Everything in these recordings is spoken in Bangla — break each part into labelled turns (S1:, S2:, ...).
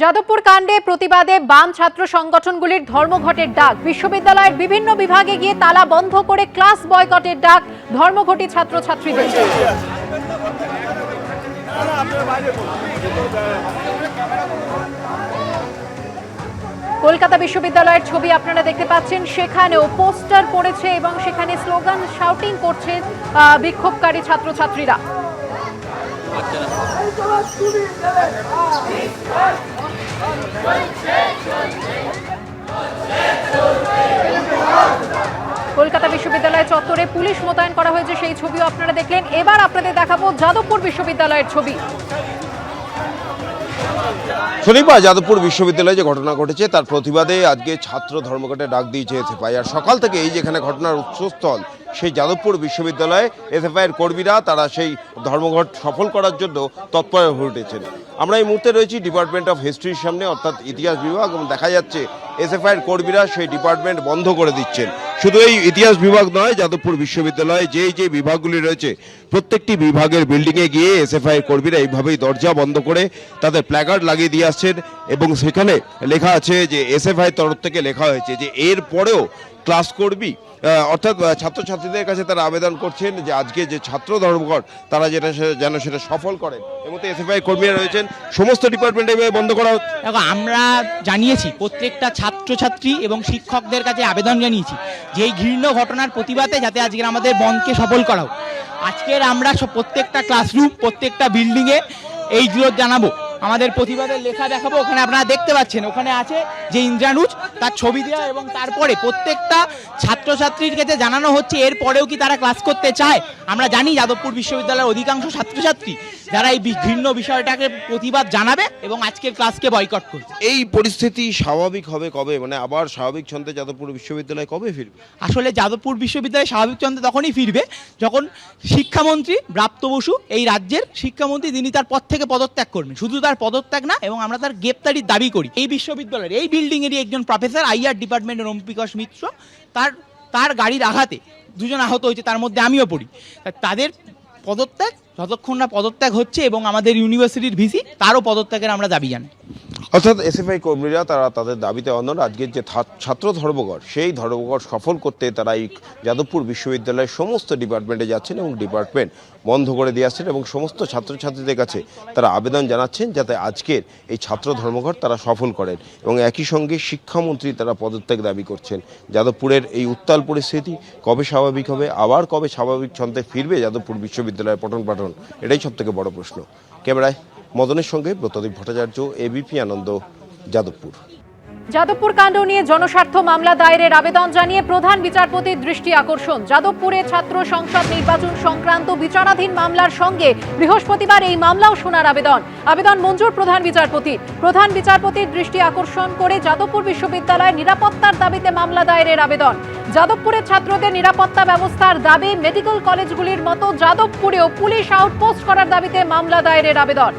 S1: যাদবপুর কাণ্ডে প্রতিবাদে বাম ছাত্র সংগঠনগুলির ধর্মঘটের ডাক। বিশ্ববিদ্যালয়ের বিভিন্ন বিভাগে গিয়ে তালা বন্ধ করে ক্লাস বয়কটের ডাক ধর্মঘটি ছাত্রছাত্রীদের। কলকাতা বিশ্ববিদ্যালয়ের ছবি আপনারা দেখতে পাচ্ছেন। সেখানেও পোস্টার পড়েছে এবং সেখানে স্লোগান শাউটিং করছে বিক্ষোভকারী ছাত্রছাত্রীরা। কলকাতা বিশ্ববিদ্যালয় চত্বরে পুলিশ মোতায়েন করা হয়েছে সেই ছবিও আপনারা দেখলেন। এবার আপনাদের দেখাবো যাদবপুর বিশ্ববিদ্যালয়ের ছবি।
S2: শনিবার যাদবপুর বিশ্ববিদ্যালয়ে যে ঘটনা ঘটেছে, তার প্রতিবাদে আজকে ছাত্র ধর্মঘটে ডাক দিয়েছে এসএফআই আর সকাল থেকে এই যেখানে ঘটনার উৎসস্থল সেই যাদবপুর বিশ্ববিদ্যালয়ে এসএফআইয়ের কর্মীরা তারা সেই ধর্মঘট সফল করার জন্য তৎপর হয়ে উঠেছেন। আমরা এই মুহূর্তে রয়েছি ডিপার্টমেন্ট অফ হিস্ট্রির সামনে, অর্থাৎ ইতিহাস বিভাগ, এবং দেখা যাচ্ছে এসএফআইয়ের কর্মীরা সেই ডিপার্টমেন্ট বন্ধ করে দিচ্ছেন। শুধু এই ইতিহাস বিভাগ নয়, যাদবপুর বিশ্ববিদ্যালয়ে, যেই যে বিভাগগুলি রয়েছে, প্রত্যেকটি বিভাগের বিল্ডিংয়ে গিয়ে এস এসএফআই কর্মীরা এইভাবেই দরজা বন্ধ করে তাদের প্ল্যাকার্ড লাগিয়ে দিয়ে আসছেন এবং সেখানে লেখা আছে যে এস এসএফআই তরফ থেকে লেখা হয়েছে যে, এর পরেও ক্লাস করবি অর্থাৎ ছাত্রছাত্রীদের কাছে তারা আবেদন করছেন যে, আজকে যে ছাত্র ধর্মঘট, তারা যেটা যেন সেটা সফল করেন। এবং এসএফআই কর্মীরা রয়েছেন। সমস্ত ডিপার্টমেন্ট এভাবে বন্ধ করা
S3: আমরা জানিয়েছি, প্রত্যেকটা ছাত্রছাত্রী এবং শিক্ষকদের কাছে আবেদন জানিয়েছি। যে এই ঘৃণ্য ঘটনার প্রতিবাদে যাতে আজকের আমাদের বনকে সফল করাও। আজকের আমরা প্রত্যেকটা ক্লাসরুম প্রত্যেকটা বিল্ডিংয়ে এইগুলো জানাব। আমাদের প্রতিবাদের লেখা দেখাবো ওখানে আপনারা দেখতে পাচ্ছেন ওখানে আছে যে ইন্দ্রানুজ তার ছবি দেওয়া এবং তারপরে প্রত্যেকটা ছাত্রছাত্রীর কাছে জানানো হচ্ছে এর পরেও কি তারা ক্লাস করতে চায়? আমরা জানি যাদবপুর বিশ্ববিদ্যালয়ের অধিকাংশ ছাত্রছাত্রী যারা এই বি- ঘৃণ্য বিষয়টাকে প্রতিবাদ জানাবে এবং আজকের ক্লাসকে বয়কট করবে।
S2: এই পরিস্থিতি স্বাভাবিক হবে কবে? মানে আবার স্বাভাবিক ছন্দে যাদবপুর বিশ্ববিদ্যালয় কবে ফিরবে?
S3: আসলে যাদবপুর বিশ্ববিদ্যালয় স্বাভাবিক চন্দ্রে তখনই ফিরবে যখন শিক্ষামন্ত্রী ব্রাপ্ত বসু এই রাজ্যের শিক্ষামন্ত্রী তিনি তার পদ থেকে পদত্যাগ করবেন। শুধু তার পদত্যাগ না এবং আমরা তার গ্রেপ্তারি দাবি করি। এই বিশ্ববিদ্যালয়ের, এই বিল্ডিংয়েরই একজন প্রফেসর আইআর ডিপার্টমেন্টের ওমপিকশ মিত্র। তার তার গাড়ির আঘাতে দুজন আহত হয়েছে, তার মধ্যে আমিও পড়ি। তাদের পদত্যাগ, যতক্ষণ না পদত্যাগ হচ্ছে এবং আমাদের ইউনিভার্সিটির ভিসি, তারও পদত্যাগের আমরা দাবি জানাই।
S2: অর্থাৎ এসএফআই কর্মীরা তারা তাদের দাবিতে অনর আজকের যে ছাত্র ধর্মঘট, সেই ধর্মঘট সফল করতে তারা এই যাদবপুর বিশ্ববিদ্যালয়ের সমস্ত ডিপার্টমেন্টে যাচ্ছেন এবং ডিপার্টমেন্ট বন্ধ করে দিয়ে আসছেন এবং সমস্ত ছাত্রছাত্রীদের কাছে তারা আবেদন জানাচ্ছেন যাতে আজকের এই ছাত্র ধর্মঘট তারা সফল করেন এবং একই সঙ্গে শিক্ষামন্ত্রী তারা পদত্যাগ দাবি করছেন। যাদবপুরের এই উত্তাল পরিস্থিতি কবে স্বাভাবিক হবে, আবার কবে স্বাভাবিক ছন্দে ফিরবে যাদবপুর বিশ্ববিদ্যালয়ের পঠন পাঠন এটাই সব থেকে বড় প্রশ্ন। ক্যামেরায় মদনের সঙ্গে ব্রতদীপ ভট্টাচার্য এবিপি আনন্দ, যাদবপুর।
S1: যাদবপুর কাণ্ড নিয়ে জনস্বার্থ মামলা দায়েরের আবেদন জানিয়ে প্রধান বিচারপতির দৃষ্টি আকর্ষণ। যাদবপুরে ছাত্র সংসদ নির্বাচন সংক্রান্ত বিচারাধীন মামলার সঙ্গে বৃহস্পতিবার এই মামলাও শোনার আবেদন। আবেদন মঞ্জুর প্রধান বিচারপতি। প্রধান বিচারপতির দৃষ্টি আকর্ষণ করে যাদবপুর বিশ্ববিদ্যালয়ের নিরাপত্তার দাবিতে মামলা দায়েরের আবেদন। যাদবপুরের ছাত্রদের নিরাপত্তা ব্যবস্থার দাবি, মেডিকেল কলেজগুলির মতো যাদবপুরেও পুলিশ আউটপোস্ট করার দাবিতে মামলা দায়েরের আবেদন।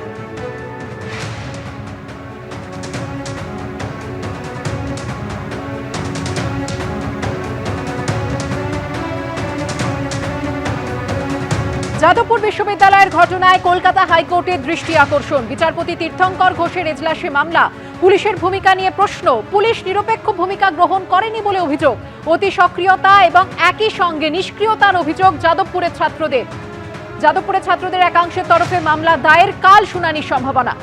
S1: যাদবপুর বিশ্ববিদ্যালয়ের ঘটনায় কলকাতা হাইকোর্টের দৃষ্টি আকর্ষণ। বিচারপতি তীর্থঙ্কর ঘোষের এজলাসে মামলা। পুলিশের ভূমিকা নিয়ে প্রশ্ন। পুলিশ নিরপেক্ষ ভূমিকা গ্রহণ করেনি বলে অভিযোগ। অতি সক্রিয়তা এবং একই সঙ্গে নিষ্ক্রিয়তার অভিযোগ যাদবপুরের ছাত্রদের। যাদবপুরের ছাত্রদের একাংশের তরফে মামলা দায়ের কাল শুনানির সম্ভাবনা।